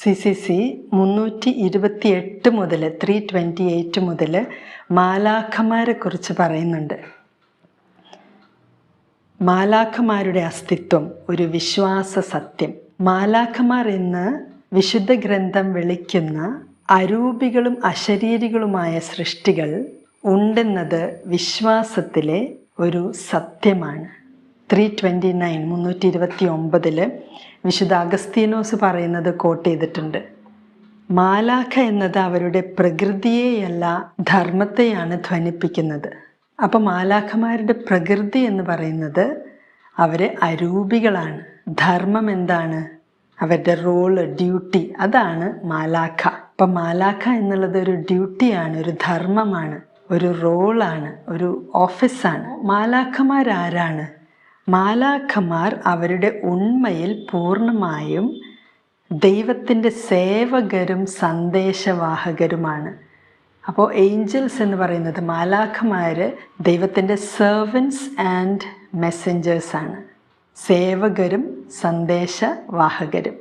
C C C മുന്നൂറ്റി ഇരുപത്തി എട്ട് മുതൽ ത്രീ ട്വന്റി എയ്റ്റ് മുതൽ മാലാഖമാരെ കുറിച്ച് പറയുന്നുണ്ട്. മാലാഖമാരുടെ അസ്തിത്വം ഒരു വിശ്വാസ സത്യം. മാലാഖമാർ എന്ന് വിശുദ്ധ ഗ്രന്ഥം വിളിക്കുന്ന അരൂപികളും അശരീരികളുമായ സൃഷ്ടികൾ ഉണ്ടെന്നത് വിശ്വാസത്തിലെ ഒരു സത്യമാണ്. ത്രീ ട്വന്റി നയൻ മുന്നൂറ്റി ഇരുപത്തി ഒമ്പതിൽ വിശുദ്ധ അഗസ്തീനോസ് പറയുന്നത് കോട്ട് ചെയ്തിട്ടുണ്ട്. മാലാഖ എന്നത് അവരുടെ പ്രകൃതിയെയല്ല ധർമ്മത്തെയാണ് ധ്വനിപ്പിക്കുന്നത്. അപ്പോൾ മാലാഖമാരുടെ പ്രകൃതി എന്ന് പറയുന്നത് അവർ അരൂപികളാണ്. ധർമ്മം എന്താണ്? അവരുടെ റോൾ ഡ്യൂട്ടി അതാണ് മാലാഖ. അപ്പം മാലാഖ എന്നുള്ളത് ഒരു ഡ്യൂട്ടിയാണ് ഒരു ധർമ്മമാണ് ഒരു റോളാണ് ഒരു ഓഫീസാണ് മാലാഖമാരാരാണ്? മാലാഖമാർ അവരുടെ ഉണ്മയിൽ പൂർണമായും ദൈവത്തിന്റെ സേവകരും സന്ദേശവാഹകരുമാണ്. അപ്പോൾ ഏഞ്ചൽസ് എന്ന് പറയുന്നത് മാലാഖമാർ ദൈവത്തിന്റെ സെർവൻസ് ആൻഡ് മെസ്സഞ്ചേഴ്സാണ് സേവകരും സന്ദേശവാഹകരും.